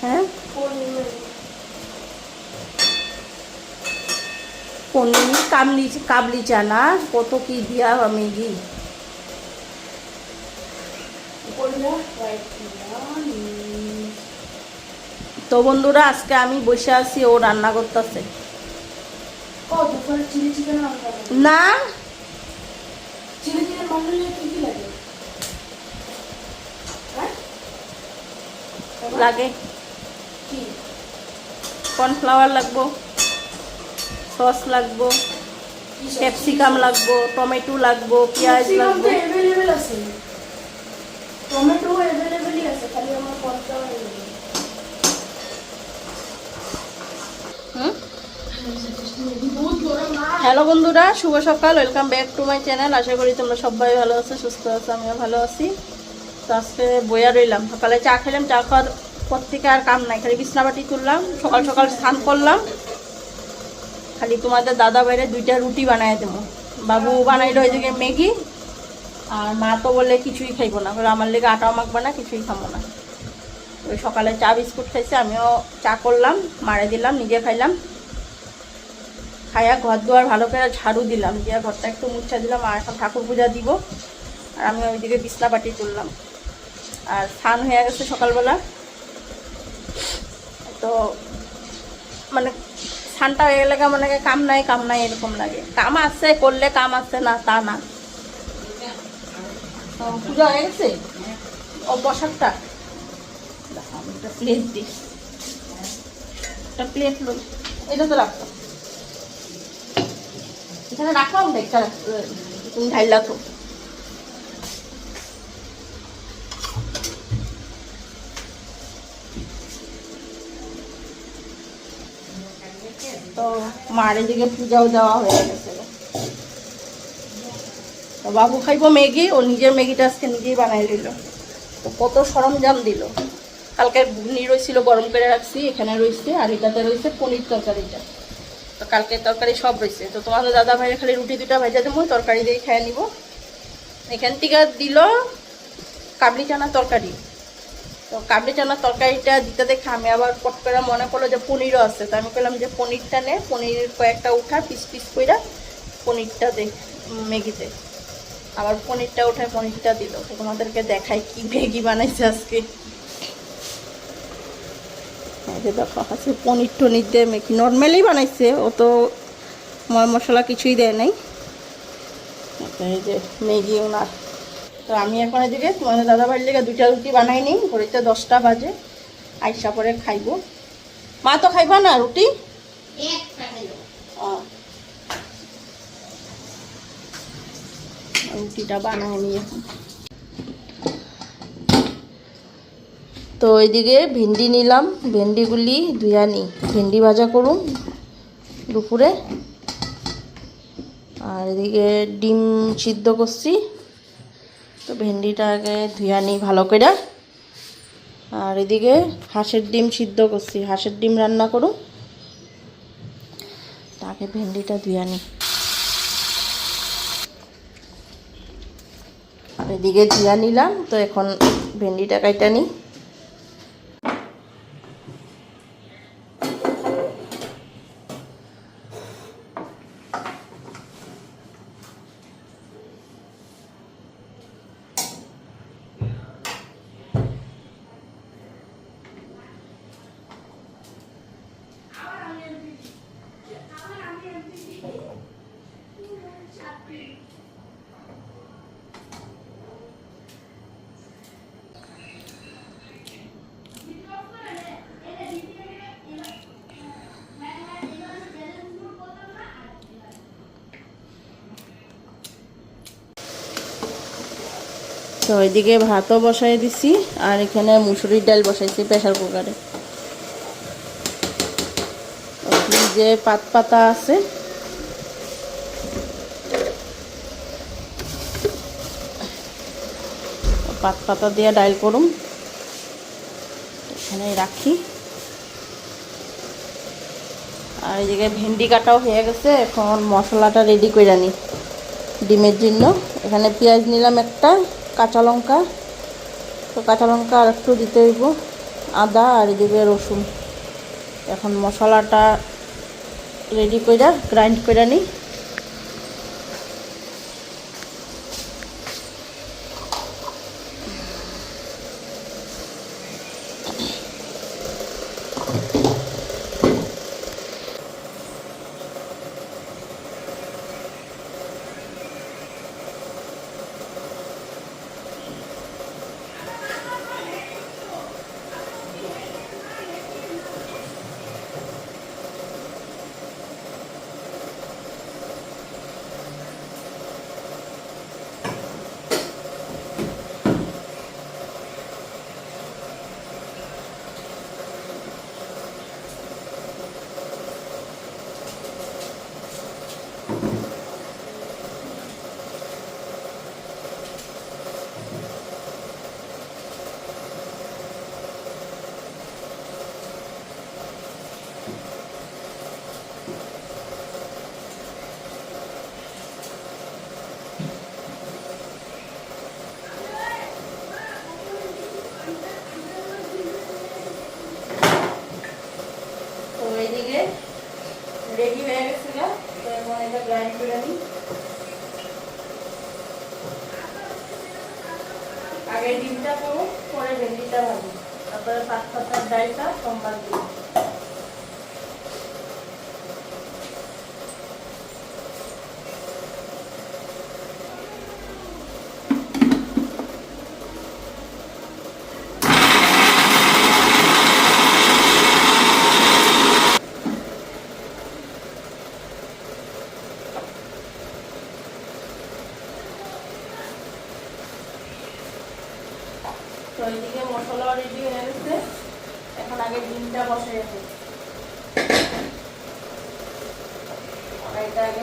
হ্যাঁ? পনির কাবলি কাবলি চানা কত কি দিয়া বিরিয়ানি তো বন্ধুরা আজকে আমি বসে আছি ও রান্না করতেছে। না। চিলি চিকেন বানালে কি কি লাগে হ্যাঁ লাগে। কর্নফ্লাওয়ার লাগবো সস লাগবো ক্যাপসিকাম লাগবো টমেটো লাগবো পেঁয়াজ লাগবো। টমেটো অ্যাভেলেবেলই আছে খালি আমার কর্নফ্লাওয়ার হুম? দুধ গরম না হ্যালো বন্ধুরা শুভ সকাল welcome back to my channel. আশা করি তোমরা সবাই ভালো আছো সুস্থ আছো আমিও ভালো আছি। তো আজকে বইয়া রইলাম। সকালে চা খেলাম, চা খাওয়ার পর থেকে আর কাম নাই, খালি বিছনাবাটি তুললাম, সকাল সকাল স্নান করলাম। খালি তোমাদের দাদা বাইরে দুইটা রুটি বানাই দেবো। বাবু বানাইলো ওই দিকে ম্যাগি, আর মা তো বলে কিছুই খাইবো না। বলে আমার লেগে আটাও মাখবো না, কিছুই খাব না। ওই সকালে চা, বিস্কুট খাইছে, আমিও চা করলাম, মারে দিলাম, নিজে খাইলাম। খাইয়া ঘর দুয়ার ভালো করে ঝাড়ু দিলাম, দিয়ে ঘরটা একটু মুছা দিলাম, আর এখন ঠাকুর পূজা দিব। আর আমি ওইদিকে বিছনা পাটি তুললাম। আর স্নান হয়ে গেছে সকালবেলা। তো মানে স্নানটা হয়ে গেলে মানে কাম নাই কাম নাই এরকম লাগে। কাম আছে, করলে কাম আছে, না তা না। পূজা হয়ে গেছে? ও একটা প্লেট দিস একটা প্লেট এটা তো রাখতো এখানে রাখলাম দেখটা তুমি তো তো মার এদিকে পূজাও দেওয়া হয়ে গেছে। বাবু খাইবো ম্যাগি, ও নিজের ম্যাগিটা আজকে নিজেই বানাই নিল তো কত সরঞ্জাম দিল। কালকে ঘুগনি রয়েছিল গরম করে রাখছি, এখানে রয়েছে আর এটাতে রয়েছে পনির তরকারিটা। তো কালকে তরকারি সব রয়েছে তো তোমাদের দাদা ভাইয়ের খালি রুটি দুটা ভেজা দেবো, তরকারি দিয়ে খেয়ে নিব। এখান থেকে দিল কাবলি চানা তরকারি। তো কাবলি চানার তরকারিটা দিতে দেখে আমি আবার পট করে মনে করল যে পনিরও আছে। তো আমি বললাম যে পনিরটা নে, পনির কয়েকটা উঠা, পিস পিস করে পনিরটা দে ম্যাগিতে আবার পনিরটা উঠায় পনিরটা দিল। তো তোমাদেরকে দেখাই কি ম্যাগি বানাইছে আজকে। যে দেখো, আছে পনির টনির দিয়ে মেখি নর্মালি বানাইছে, ও তো মশলা কিছুই দেয় নাই। এই যে ম্যাগি ওনার তো আমি এখন এদিকে তোমাদের দাদা বাড়ির লেগে দুইটা রুটি বানাই নিই ঘড়িতে দশটা বাজে। আইসা পরে খাইবো। মা তো খাইবা না রুটি? রুটিটা বানাই নিই এখন। তো এদিকে ভেন্ডি নিলাম, ভেন্ডিগুলি ধুয়া নিই। ভেন্ডি ভাজা করুন দুপুরে। আর এদিকে ডিম সিদ্ধ করছি। তো ভেন্ডিটাকে ধুয়ে নিই ভালো করে আর এদিকে হাঁসের ডিম সিদ্ধ করছি, হাঁসের ডিম রান্না করুন তাকে ভেন্ডিটা ধুয়ে নিই আর এদিকে ধুয়ে নিলাম, তো এখন ভেন্ডিটা কাইটা নিই তো ওইদিকে ভাতও বসাই দিছি, আর এখানে মুসুরির ডাল বসাইছি প্রেশার কুকারে যে পাত পাতা আছে, পাত পাতা দিয়ে ডাইল করুম। এখানে রাখি। আর এদিকে ভেন্ডি কাটাও হয়ে গেছে, এখন মশলাটা রেডি করে আনি। ডিমের জন্য। এখানে পেঁয়াজ নিলাম একটা কাঁচা লঙ্কা। তো কাঁচা লঙ্কা আর একটু দিতে হইব আদা আর এদিকে রসুন। এখন মশলাটা রেডি করে গ্রাইন্ড করে নিই তো এইদিকে রেডি হয়ে গেছিল তো এটা গ্রাইন্ড করে নিই আগে ডিমটা করব পরে ভেন্ডিটা ভাবি তারপরে পাঁচ পাতার ডালটা সোমবার দিই তো এইদিকে মশলা রেডি হয়ে গেছে এখন আগে ডিমটা বসে গেছে এটা আগে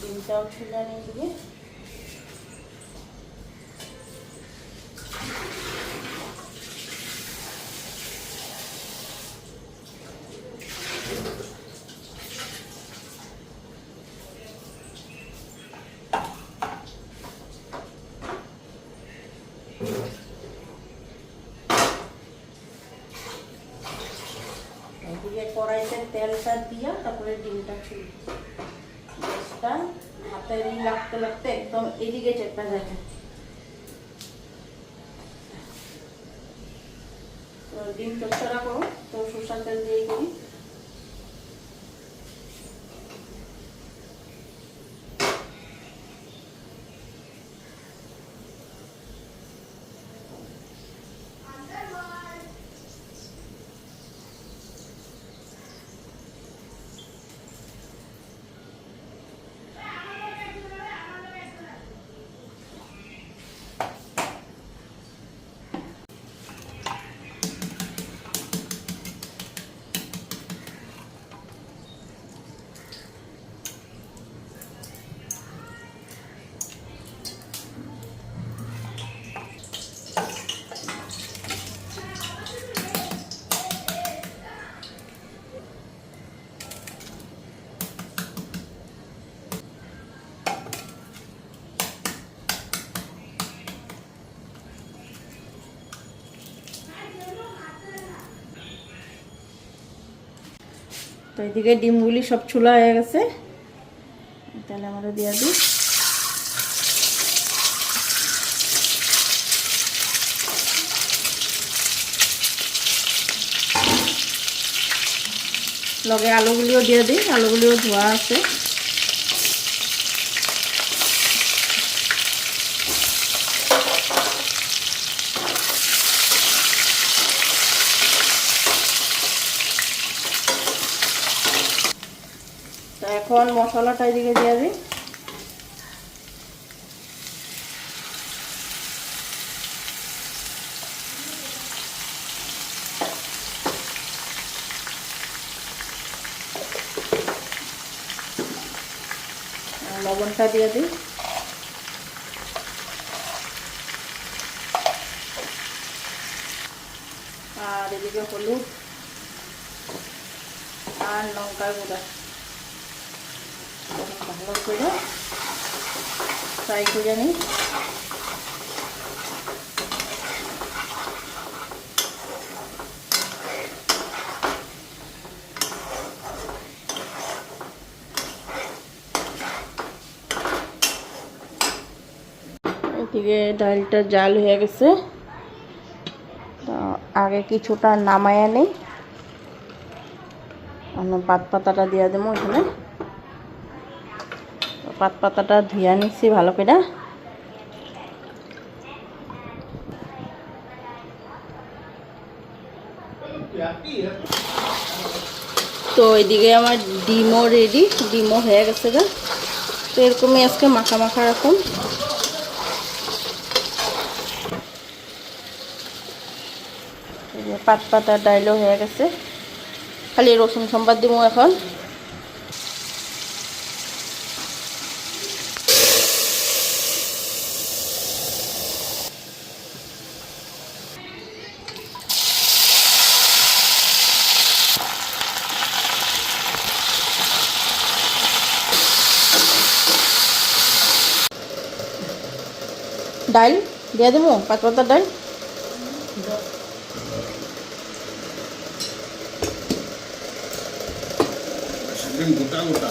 ডিমটাও ছিল নিয়ে তেলটা দিয়া তারপরে ডিমটা ছুড়ি গ্যাসটা হাতে লাগতে লাগতে একদম এদিকে চেপে যাবে ডিম চচ্চড়া করো, তো সুসার তেল দিয়ে করি। তো এদিকে ডিমগুলি সব চুলা হয়ে গেছে। তাহলে আমরা দিয়ে দিই। লগে আলুগুলিও দিয়ে দিই, আলুগুলিও ধোয়া আছে তো এখন মশলাটা এদিকে দিয়ে দিই। লবণটা দিয়ে দিই। আর এদিকে হলুদ আর লঙ্কার গুঁড়া। করে ফ্রাই করে নিই। ডালটা জাল হয়ে গেছে। আগে কিছুটা নামায়া নেই। আমি পাত পাতাটা দিয়ে দেবো এখানে। পাত পাতাটা ধুয়ে নিচ্ছি ভালো করে। তো এদিকে আমার ডিমও রেডি ডিমও হয়ে গেছে গা। তো এরকমই আজকে মাখা মাখা যে পাত পাতা ডাইলও হয়ে গেছে। খালি রসুন সম্বাদ দিব এখন। ডাইল দিয়ে দেবো পাঁচ পাতার ডাইল একদম গোটা গোটা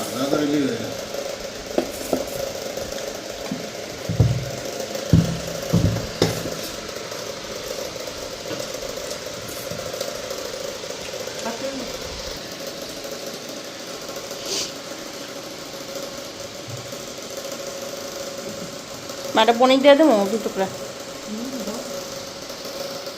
মাটা পনির দিয়ে দেবো দু টুকরা